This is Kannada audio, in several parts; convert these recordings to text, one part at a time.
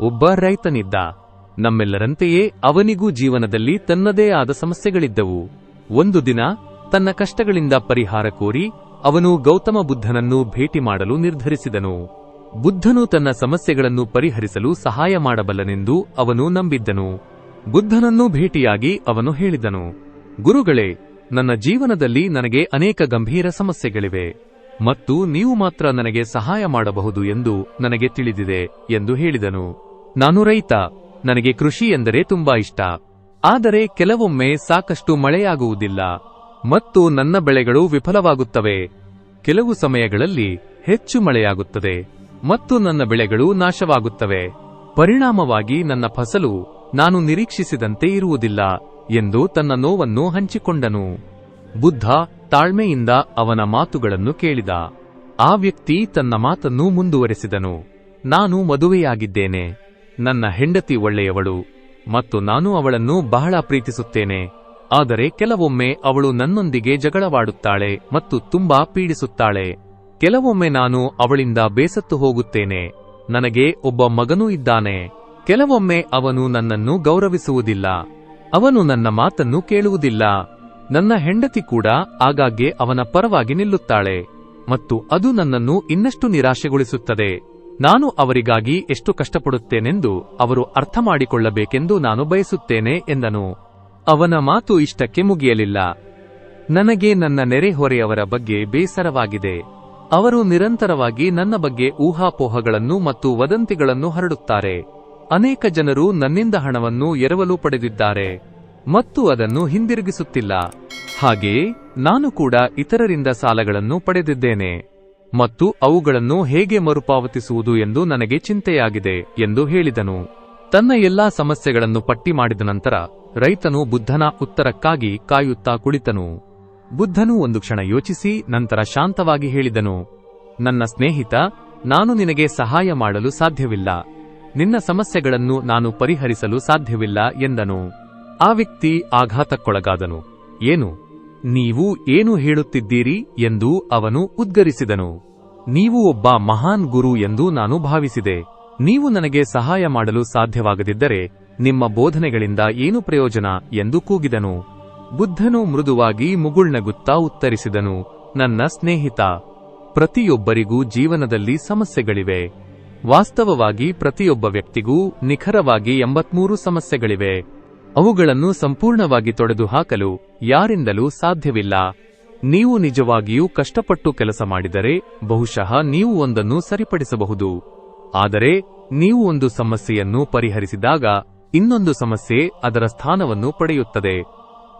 ಒಬ್ಬ ರೈತನಿದ್ದ. ನಮ್ಮೆಲ್ಲರಂತೆಯೇ ಅವನಿಗೂ ಜೀವನದಲ್ಲಿ ತನ್ನದೇ ಆದ ಸಮಸ್ಯೆಗಳಿದ್ದವು. ಒಂದು ದಿನ ತನ್ನ ಕಷ್ಟಗಳಿಂದ ಪರಿಹಾರ ಕೋರಿ ಅವನು ಗೌತಮ ಬುದ್ಧನನ್ನು ಭೇಟಿ ಮಾಡಲು ನಿರ್ಧರಿಸಿದನು. ಬುದ್ಧನು ತನ್ನ ಸಮಸ್ಯೆಗಳನ್ನು ಪರಿಹರಿಸಲು ಸಹಾಯ ಮಾಡಬಲ್ಲನೆಂದು ಅವನು ನಂಬಿದ್ದನು. ಬುದ್ಧನನ್ನು ಭೇಟಿಯಾಗಿ ಅವನು ಹೇಳಿದನು, ಗುರುಗಳೇ, ನನ್ನ ಜೀವನದಲ್ಲಿ ನನಗೆ ಅನೇಕ ಗಂಭೀರ ಸಮಸ್ಯೆಗಳಿವೆ. ಮತ್ತು ನೀವು ಮಾತ್ರ ನನಗೆ ಸಹಾಯ ಮಾಡಬಹುದು ಎಂದು ನನಗೆ ತಿಳಿದಿದೆ, ಎಂದು ಹೇಳಿದನು. ನಾನು ರೈತ. ನನಗೆ ಕೃಷಿ ಎಂದರೆ ತುಂಬಾ ಇಷ್ಟ. ಆದರೆ ಕೆಲವೊಮ್ಮೆ ಸಾಕಷ್ಟು ಮಳೆಯಾಗುವುದಿಲ್ಲ. ಮತ್ತು ನನ್ನ ಬೆಳೆಗಳು ವಿಫಲವಾಗುತ್ತವೆ. ಕೆಲವು ಸಮಯಗಳಲ್ಲಿ ಹೆಚ್ಚು ಮಳೆಯಾಗುತ್ತದೆ. ಮತ್ತು ನನ್ನ ಬೆಳೆಗಳು ನಾಶವಾಗುತ್ತವೆ. ಪರಿಣಾಮವಾಗಿ ನನ್ನ ಫಸಲು ನಾನು ನಿರೀಕ್ಷಿಸಿದಂತೆ ಇರುವುದಿಲ್ಲ ಎಂದು ತನ್ನ ನೋವನ್ನು ಹಂಚಿಕೊಂಡನು. ಬುದ್ಧ ತಾಳ್ಮೆಯಿಂದ ಅವನ ಮಾತುಗಳನ್ನು ಕೇಳಿದ. ಆ ವ್ಯಕ್ತಿ ತನ್ನ ಮಾತನ್ನು ಮುಂದುವರೆಸಿದನು. ನಾನು ಮದುವೆಯಾಗಿದ್ದೇನೆ. ನನ್ನ ಹೆಂಡತಿ ಒಳ್ಳೆಯವಳು ಮತ್ತು ನಾನು ಅವಳನ್ನು ಬಹಳ ಪ್ರೀತಿಸುತ್ತೇನೆ. ಆದರೆ ಕೆಲವೊಮ್ಮೆ ಅವಳು ನನ್ನೊಂದಿಗೆ ಜಗಳವಾಡುತ್ತಾಳೆ ಮತ್ತು ತುಂಬಾ ಪೀಡಿಸುತ್ತಾಳೆ. ಕೆಲವೊಮ್ಮೆ ನಾನು ಅವಳಿಂದ ಬೇಸತ್ತು ಹೋಗುತ್ತೇನೆ. ನನಗೆ ಒಬ್ಬ ಮಗನೂ ಇದ್ದಾನೆ. ಕೆಲವೊಮ್ಮೆ ಅವನು ನನ್ನನ್ನು ಗೌರವಿಸುವುದಿಲ್ಲ. ಅವನು ನನ್ನ ಮಾತನ್ನು ಕೇಳುವುದಿಲ್ಲ. ನನ್ನ ಹೆಂಡತಿ ಕೂಡ ಆಗಾಗ್ಗೆ ಅವನ ಪರವಾಗಿ ನಿಲ್ಲುತ್ತಾಳೆ ಮತ್ತು ಅದು ನನ್ನನ್ನು ಇನ್ನಷ್ಟು ನಿರಾಶೆಗೊಳಿಸುತ್ತದೆ. ನಾನು ಅವರಿಗಾಗಿ ಎಷ್ಟು ಕಷ್ಟಪಡುತ್ತೇನೆಂದು ಅವರು ಅರ್ಥ ಮಾಡಿಕೊಳ್ಳಬೇಕೆಂದು ನಾನು ಬಯಸುತ್ತೇನೆ ಎಂದನು. ಅವನ ಮಾತು ಇಷ್ಟಕ್ಕೆ ಮುಗಿಯಲಿಲ್ಲ. ನನಗೆ ನನ್ನ ನೆರೆಹೊರೆಯವರ ಬಗ್ಗೆ ಬೇಸರವಾಗಿದೆ. ಅವರು ನಿರಂತರವಾಗಿ ನನ್ನ ಬಗ್ಗೆ ಊಹಾಪೋಹಗಳನ್ನು ಮತ್ತು ವದಂತಿಗಳನ್ನು ಹರಡುತ್ತಾರೆ. ಅನೇಕ ಜನರು ನನ್ನಿಂದ ಹಣವನ್ನು ಎರವಲು ಪಡೆದಿದ್ದಾರೆ ಮತ್ತು ಅದನ್ನು ಹಿಂದಿರುಗಿಸುತ್ತಿಲ್ಲ. ಹಾಗೆಯೇ ನಾನು ಕೂಡ ಇತರರಿಂದ ಸಾಲಗಳನ್ನು ಪಡೆದಿದ್ದೇನೆ. ಮತ್ತು ಅವುಗಳನ್ನು ಹೇಗೆ ಮರುಪಾವತಿಸುವುದು ಎಂದು ನನಗೆ ಚಿಂತೆಯಾಗಿದೆ ಎಂದು ಹೇಳಿದನು. ತನ್ನ ಎಲ್ಲಾ ಸಮಸ್ಯೆಗಳನ್ನು ಪಟ್ಟಿ ಮಾಡಿದ ನಂತರ ರೈತನು ಬುದ್ಧನ ಉತ್ತರಕ್ಕಾಗಿ ಕಾಯುತ್ತಾ ಕುಳಿತನು. ಬುದ್ಧನು ಒಂದು ಕ್ಷಣ ಯೋಚಿಸಿ ನಂತರ ಶಾಂತವಾಗಿ ಹೇಳಿದನು, ನನ್ನ ಸ್ನೇಹಿತ, ನಾನು ನಿನಗೆ ಸಹಾಯ ಮಾಡಲು ಸಾಧ್ಯವಿಲ್ಲ. ನಿನ್ನ ಸಮಸ್ಯೆಗಳನ್ನು ನಾನು ಪರಿಹರಿಸಲು ಸಾಧ್ಯವಿಲ್ಲ ಎಂದನು. ಆ ವ್ಯಕ್ತಿ ಆಘಾತಕ್ಕೊಳಗಾದನು. ಏನು? ನೀವು ಏನು ಹೇಳುತ್ತಿದ್ದೀರಿ ಎಂದು ಅವನು ಉದ್ಗರಿಸಿದನು. ನೀವು ಒಬ್ಬ ಮಹಾನ್ ಗುರು ಎಂದು ನಾನು ಭಾವಿಸಿದೆ. ನೀವು ನನಗೆ ಸಹಾಯ ಮಾಡಲು ಸಾಧ್ಯವಾಗದಿದ್ದರೆ ನಿಮ್ಮ ಬೋಧನೆಗಳಿಂದ ಏನು ಪ್ರಯೋಜನ ಎಂದು ಕೂಗಿದನು. ಬುದ್ಧನು ಮೃದುವಾಗಿ ಮುಗುಳ್ನಗುತ್ತಾ ಉತ್ತರಿಸಿದನು, ನನ್ನ ಸ್ನೇಹಿತ, ಪ್ರತಿಯೊಬ್ಬರಿಗೂ ಜೀವನದಲ್ಲಿ ಸಮಸ್ಯೆಗಳಿವೆ. ವಾಸ್ತವವಾಗಿ ಪ್ರತಿಯೊಬ್ಬ ವ್ಯಕ್ತಿಗೂ ನಿಖರವಾಗಿ ಎಂಬತ್ಮೂರು ಸಮಸ್ಯೆಗಳಿವೆ. ಅವುಗಳನ್ನು ಸಂಪೂರ್ಣವಾಗಿ ತೊಡೆದು ಹಾಕಲು ಯಾರಿಂದಲೂ ಸಾಧ್ಯವಿಲ್ಲ. ನೀವು ನಿಜವಾಗಿಯೂ ಕಷ್ಟಪಟ್ಟು ಕೆಲಸ ಮಾಡಿದರೆ ಬಹುಶಃ ನೀವು ಒಂದನ್ನು ಸರಿಪಡಿಸಬಹುದು. ಆದರೆ ನೀವು ಒಂದು ಸಮಸ್ಯೆಯನ್ನು ಪರಿಹರಿಸಿದಾಗ ಇನ್ನೊಂದು ಸಮಸ್ಯೆ ಅದರ ಸ್ಥಾನವನ್ನು ಪಡೆಯುತ್ತದೆ.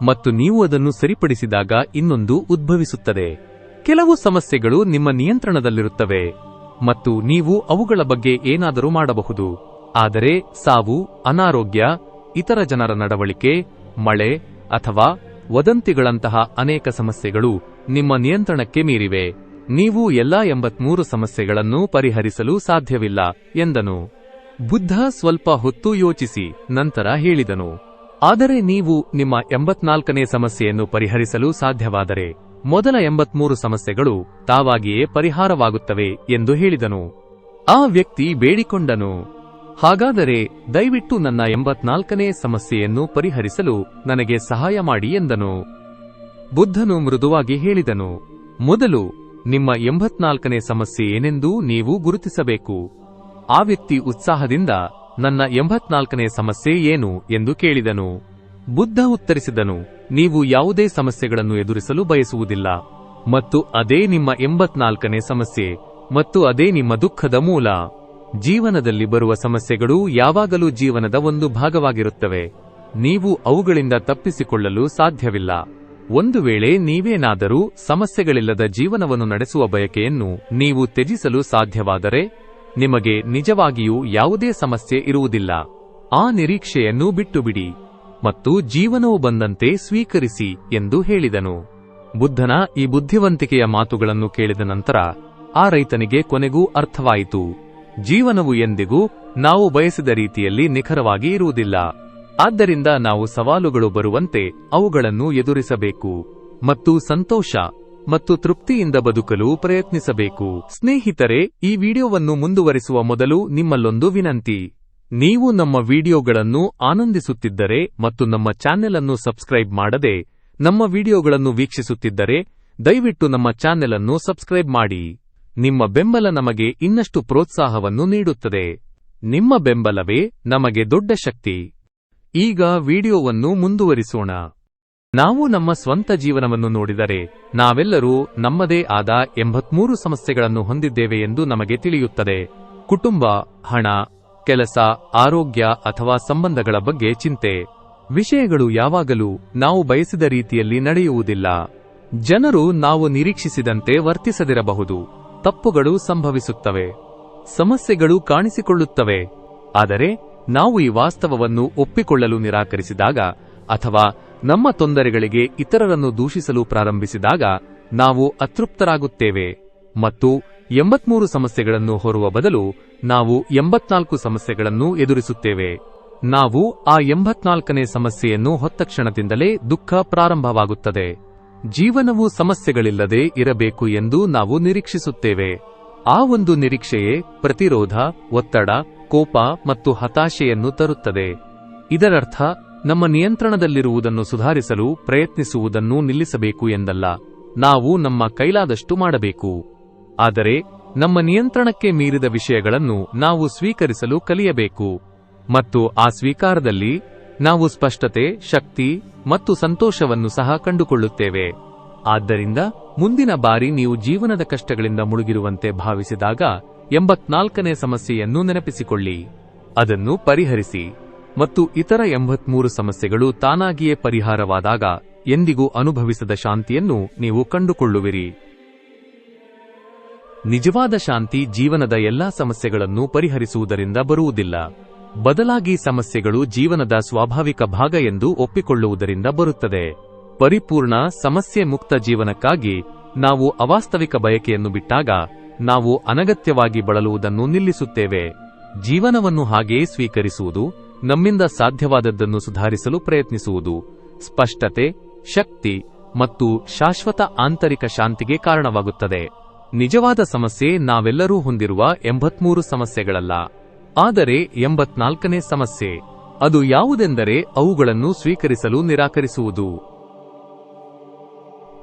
ಮತ್ತು ನೀವು ಅದನ್ನು ಸರಿಪಡಿಸಿದಾಗ ಇನ್ನೊಂದು ಉದ್ಭವಿಸುತ್ತದೆ. ಕೆಲವು ಸಮಸ್ಯೆಗಳು ನಿಮ್ಮ ನಿಯಂತ್ರಣದಲ್ಲಿರುತ್ತವೆ. ಮತ್ತು ನೀವು ಅವುಗಳ ಬಗ್ಗೆ ಏನಾದರೂ ಮಾಡಬಹುದು. ಆದರೆ ಸಾವು, ಅನಾರೋಗ್ಯ ಇತರ ಜನರ ನಡವಳಿಕೆ, ಮಳೆ ಅಥವಾ ವದಂತಿಗಳಂತಹ ಅನೇಕ ಸಮಸ್ಯೆಗಳು ನಿಮ್ಮ ನಿಯಂತ್ರಣಕ್ಕೆ ಮೀರಿವೆ. ನೀವು ಎಲ್ಲಾ ಎಂಬತ್ಮೂರು ಸಮಸ್ಯೆಗಳನ್ನು ಪರಿಹರಿಸಲು ಸಾಧ್ಯವಿಲ್ಲ, ಎಂದನು. ಬುದ್ಧ ಸ್ವಲ್ಪ ಹೊತ್ತು ಯೋಚಿಸಿ, ನಂತರ ಹೇಳಿದನು. ಆದರೆ ನೀವು ನಿಮ್ಮ ಎಂಬತ್ನಾಲ್ಕನೇ ಸಮಸ್ಯೆಯನ್ನು ಪರಿಹರಿಸಲು ಸಾಧ್ಯವಾದರೆ, ಮೊದಲ ಎಂಬತ್ಮೂರು ಸಮಸ್ಯೆಗಳು ತಾವಾಗಿಯೇ ಪರಿಹಾರವಾಗುತ್ತವೆ ಎಂದು ಹೇಳಿದನು. ಆ ವ್ಯಕ್ತಿ ಬೇಡಿಕೊಂಡನು. ಹಾಗಾದರೆ ದಯವಿಟ್ಟು ನನ್ನ ಎಂಬತ್ನಾಲ್ಕನೇ ಸಮಸ್ಯೆಯನ್ನು ಪರಿಹರಿಸಲು ನನಗೆ ಸಹಾಯ ಮಾಡಿ ಎಂದನು. ಬುದ್ಧನು ಮೃದುವಾಗಿ ಹೇಳಿದನು, ಮೊದಲು ನಿಮ್ಮ ಎಂಬತ್ನಾಲ್ಕನೇ ಸಮಸ್ಯೆ ಏನೆಂದು ನೀವು ಗುರುತಿಸಬೇಕು. ಆ ವ್ಯಕ್ತಿ ಉತ್ಸಾಹದಿಂದ ನನ್ನ ಎಂಬತ್ನಾಲ್ಕನೇ ಸಮಸ್ಯೆ ಏನು ಎಂದು ಕೇಳಿದನು. ಬುದ್ಧ ಉತ್ತರಿಸಿದನು, ನೀವು ಯಾವುದೇ ಸಮಸ್ಯೆಗಳನ್ನು ಎದುರಿಸಲು ಬಯಸುವುದಿಲ್ಲ, ಮತ್ತು ಅದೇ ನಿಮ್ಮ ಎಂಬತ್ನಾಲ್ಕನೇ ಸಮಸ್ಯೆ, ಮತ್ತು ಅದೇ ನಿಮ್ಮ ದುಃಖದ ಮೂಲ. ಜೀವನದಲ್ಲಿ ಬರುವ ಸಮಸ್ಯೆಗಳು ಯಾವಾಗಲೂ ಜೀವನದ ಒಂದು ಭಾಗವಾಗಿರುತ್ತವೆ. ನೀವು ಅವುಗಳಿಂದ ತಪ್ಪಿಸಿಕೊಳ್ಳಲು ಸಾಧ್ಯವಿಲ್ಲ. ಒಂದು ವೇಳೆ ನೀವೇನಾದರೂ ಸಮಸ್ಯೆಗಳಿಲ್ಲದ ಜೀವನವನ್ನು ನಡೆಸುವ ಬಯಕೆಯನ್ನು ನೀವು ತ್ಯಜಿಸಲು ಸಾಧ್ಯವಾದರೆ, ನಿಮಗೆ ನಿಜವಾಗಿಯೂ ಯಾವುದೇ ಸಮಸ್ಯೆ ಇರುವುದಿಲ್ಲ. ಆ ನಿರೀಕ್ಷೆಯನ್ನು ಬಿಟ್ಟುಬಿಡಿ ಮತ್ತು ಜೀವನವು ಬಂದಂತೆ ಸ್ವೀಕರಿಸಿ ಎಂದು ಹೇಳಿದನು. ಬುದ್ಧನ ಈ ಬುದ್ಧಿವಂತಿಕೆಯ ಮಾತುಗಳನ್ನು ಕೇಳಿದ ನಂತರ ಆ ರೈತನಿಗೆ ಕೊನೆಗೂ ಅರ್ಥವಾಯಿತು. ಜೀವನವು ಎಂದಿಗೂ ನಾವು ಬಯಸಿದ ರೀತಿಯಲ್ಲಿ ನಿಖರವಾಗಿ ಇರುವುದಿಲ್ಲ. ಆದ್ದರಿಂದ ನಾವು ಸವಾಲುಗಳು ಬರುವಂತೆ ಅವುಗಳನ್ನು ಎದುರಿಸಬೇಕು. ಮತ್ತು ಸಂತೋಷ ಮತ್ತು ತೃಪ್ತಿಯಿಂದ ಬದುಕಲು ಪ್ರಯತ್ನಿಸಬೇಕು. ಸ್ನೇಹಿತರೆ, ಈ ವಿಡಿಯೋವನ್ನು ಮುಂದುವರಿಸುವ ಮೊದಲು ನಿಮ್ಮಲ್ಲೊಂದು ವಿನಂತಿ. ನೀವು ನಮ್ಮ ವಿಡಿಯೋಗಳನ್ನು ಆನಂದಿಸುತ್ತಿದ್ದರೆ ಮತ್ತು ನಮ್ಮ ಚಾನೆಲ್ ಅನ್ನು ಸಬ್ಸ್ಕ್ರೈಬ್ ಮಾಡದೆ ನಮ್ಮ ವಿಡಿಯೋಗಳನ್ನು ವೀಕ್ಷಿಸುತ್ತಿದ್ದರೆ, ದಯವಿಟ್ಟು ನಮ್ಮ ಚಾನೆಲ್ ಅನ್ನು ಸಬ್ಸ್ಕ್ರೈಬ್ ಮಾಡಿ. ನಿಮ್ಮ ಬೆಂಬಲ ನಮಗೆ ಇನ್ನಷ್ಟು ಪ್ರೋತ್ಸಾಹವನ್ನು ನೀಡುತ್ತದೆ. ನಿಮ್ಮ ಬೆಂಬಲವೇ ನಮಗೆ ದೊಡ್ಡ ಶಕ್ತಿ. ಈಗ ವಿಡಿಯೋವನ್ನು ಮುಂದುವರಿಸೋಣ. ನಾವು ನಮ್ಮ ಸ್ವಂತ ಜೀವನವನ್ನು ನೋಡಿದರೆ ನಾವೆಲ್ಲರೂ ನಮ್ಮದೇ ಆದ ಎಂಬತ್ಮೂರು ಸಮಸ್ಯೆಗಳನ್ನು ಹೊಂದಿದ್ದೇವೆ ಎಂದು ನಮಗೆ ತಿಳಿಯುತ್ತದೆ. ಕುಟುಂಬ, ಹಣ, ಕೆಲಸ, ಆರೋಗ್ಯ ಅಥವಾ ಸಂಬಂಧಗಳ ಬಗ್ಗೆ ಚಿಂತೆ. ವಿಷಯಗಳು ಯಾವಾಗಲೂ ನಾವು ಬಯಸಿದ ರೀತಿಯಲ್ಲಿ ನಡೆಯುವುದಿಲ್ಲ. ಜನರು ನಾವು ನಿರೀಕ್ಷಿಸಿದಂತೆ ವರ್ತಿಸದಿರಬಹುದು. ತಪ್ಪುಗಳು ಸಂಭವಿಸುತ್ತವೆ, ಸಮಸ್ಯೆಗಳು ಕಾಣಿಸಿಕೊಳ್ಳುತ್ತವೆ. ಆದರೆ ನಾವು ಈ ವಾಸ್ತವವನ್ನು ಒಪ್ಪಿಕೊಳ್ಳಲು ನಿರಾಕರಿಸಿದಾಗ ಅಥವಾ ನಮ್ಮ ತೊಂದರೆಗಳಿಗೆ ಇತರರನ್ನು ದೂಷಿಸಲು ಪ್ರಾರಂಭಿಸಿದಾಗ ನಾವು ಅತೃಪ್ತರಾಗುತ್ತೇವೆ. ಮತ್ತು ಎಂಬತ್ಮೂರು ಸಮಸ್ಯೆಗಳನ್ನು ಹೊರುವ ಬದಲು ನಾವು ಎಂಬತ್ನಾಲ್ಕು ಸಮಸ್ಯೆಗಳನ್ನು ಎದುರಿಸುತ್ತೇವೆ. ನಾವು ಆ ಎಂಬತ್ನಾಲ್ಕನೇ ಸಮಸ್ಯೆಯನ್ನು ಹೊತ್ತ ಕ್ಷಣದಿಂದಲೇ ದುಃಖ ಪ್ರಾರಂಭವಾಗುತ್ತದೆ. ಜೀವನವು ಸಮಸ್ಯೆಗಳಿಲ್ಲದೆ ಇರಬೇಕು ಎಂದು ನಾವು ನಿರೀಕ್ಷಿಸುತ್ತೇವೆ. ಆ ಒಂದು ನಿರೀಕ್ಷೆಯೇ ಪ್ರತಿರೋಧ, ಒತ್ತಡ, ಕೋಪ ಮತ್ತು ಹತಾಶೆಯನ್ನು ತರುತ್ತದೆ. ಇದರರ್ಥ, ನಮ್ಮ ನಿಯಂತ್ರಣದಲ್ಲಿರುವುದನ್ನು ಸುಧಾರಿಸಲು ಪ್ರಯತ್ನಿಸುವುದನ್ನು ನಿಲ್ಲಿಸಬೇಕು ಎಂದಲ್ಲ. ನಾವು ನಮ್ಮ ಕೈಲಾದಷ್ಟು ಮಾಡಬೇಕು. ಆದರೆ, ನಮ್ಮ ನಿಯಂತ್ರಣಕ್ಕೆ ಮೀರಿದ ವಿಷಯಗಳನ್ನು ನಾವು ಸ್ವೀಕರಿಸಲು ಕಲಿಯಬೇಕು. ಮತ್ತು ಆ ಸ್ವೀಕಾರದಲ್ಲಿ ನಾವು ಸ್ಪಷ್ಟತೆ, ಶಕ್ತಿ ಮತ್ತು ಸಂತೋಷವನ್ನು ಸಹ ಕಂಡುಕೊಳ್ಳುತ್ತೇವೆ. ಆದ್ದರಿಂದ ಮುಂದಿನ ಬಾರಿ ನೀವು ಜೀವನದ ಕಷ್ಟಗಳಿಂದ ಮುಳುಗಿರುವಂತೆ ಭಾವಿಸಿದಾಗ ಎಂಬತ್ನಾಲ್ಕನೇ ಸಮಸ್ಯೆಯನ್ನು ನೆನಪಿಸಿಕೊಳ್ಳಿ. ಅದನ್ನು ಪರಿಹರಿಸಿ. ಮತ್ತು ಇತರ ಎಂಬತ್ಮೂರು ಸಮಸ್ಯೆಗಳು ತಾನಾಗಿಯೇ ಪರಿಹಾರವಾದಾಗ ಎಂದಿಗೂ ಅನುಭವಿಸದ ಶಾಂತಿಯನ್ನು ನೀವು ಕಂಡುಕೊಳ್ಳುವಿರಿ. ನಿಜವಾದ ಶಾಂತಿ ಜೀವನದ ಎಲ್ಲಾ ಸಮಸ್ಯೆಗಳನ್ನು ಪರಿಹರಿಸುವುದರಿಂದ ಬರುವುದಿಲ್ಲ. ಬದಲಾಗಿ ಸಮಸ್ಯೆಗಳು ಜೀವನದ ಸ್ವಾಭಾವಿಕ ಭಾಗ ಎಂದು ಒಪ್ಪಿಕೊಳ್ಳುವುದರಿಂದ ಬರುತ್ತದೆ. ಪರಿಪೂರ್ಣ ಸಮಸ್ಯೆ ಮುಕ್ತ ಜೀವನಕ್ಕಾಗಿ ನಾವು ಅವಾಸ್ತವಿಕ ಬಯಕೆಯನ್ನು ಬಿಟ್ಟಾಗ ನಾವು ಅನಗತ್ಯವಾಗಿ ಬಳಲುವುದನ್ನು ನಿಲ್ಲಿಸುತ್ತೇವೆ. ಜೀವನವನ್ನು ಹಾಗೆಯೇ ಸ್ವೀಕರಿಸುವುದು, ನಮ್ಮಿಂದ ಸಾಧ್ಯವಾದದ್ದನ್ನು ಸುಧಾರಿಸಲು ಪ್ರಯತ್ನಿಸುವುದು, ಸ್ಪಷ್ಟತೆ, ಶಕ್ತಿ ಮತ್ತು ಶಾಶ್ವತ ಆಂತರಿಕ ಶಾಂತಿಗೆ ಕಾರಣವಾಗುತ್ತದೆ. ನಿಜವಾದ ಸಮಸ್ಯೆ ನಾವೆಲ್ಲರೂ ಹೊಂದಿರುವ ಎಂಬತ್ಮೂರು ಸಮಸ್ಯೆಗಳಲ್ಲ. ಆದರೆ ಎಂಬತ್ನಾಲ್ಕನೇ ಸಮಸ್ಯೆ. ಅದು ಯಾವುದೆಂದರೆ ಅವುಗಳನ್ನು ಸ್ವೀಕರಿಸಲು ನಿರಾಕರಿಸುವುದು.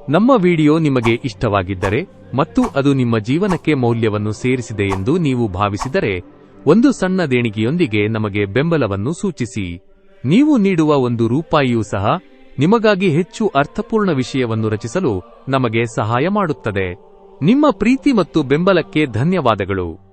ನಮ್ಮ ವಿಡಿಯೋ ನಿಮಗೆ ಇಷ್ಟವಾಗಿದ್ದರೆ ಮತ್ತು ಅದು ನಿಮ್ಮ ಜೀವನಕ್ಕೆ ಮೌಲ್ಯವನ್ನು ಸೇರಿಸಿದೆ ಎಂದು ನೀವು ಭಾವಿಸಿದರೆ, ಒಂದು ಸಣ್ಣ ದೇಣಿಗೆಯೊಂದಿಗೆ ನಮಗೆ ಬೆಂಬಲವನ್ನು ಸೂಚಿಸಿ. ನೀವು ನೀಡುವ ಒಂದು ರೂಪಾಯಿಯೂ ಸಹ ನಿಮಗಾಗಿ ಹೆಚ್ಚು ಅರ್ಥಪೂರ್ಣ ವಿಷಯವನ್ನು ರಚಿಸಲು ನಮಗೆ ಸಹಾಯ ಮಾಡುತ್ತದೆ. ನಿಮ್ಮ ಪ್ರೀತಿ ಮತ್ತು ಬೆಂಬಲಕ್ಕೆ ಧನ್ಯವಾದಗಳು.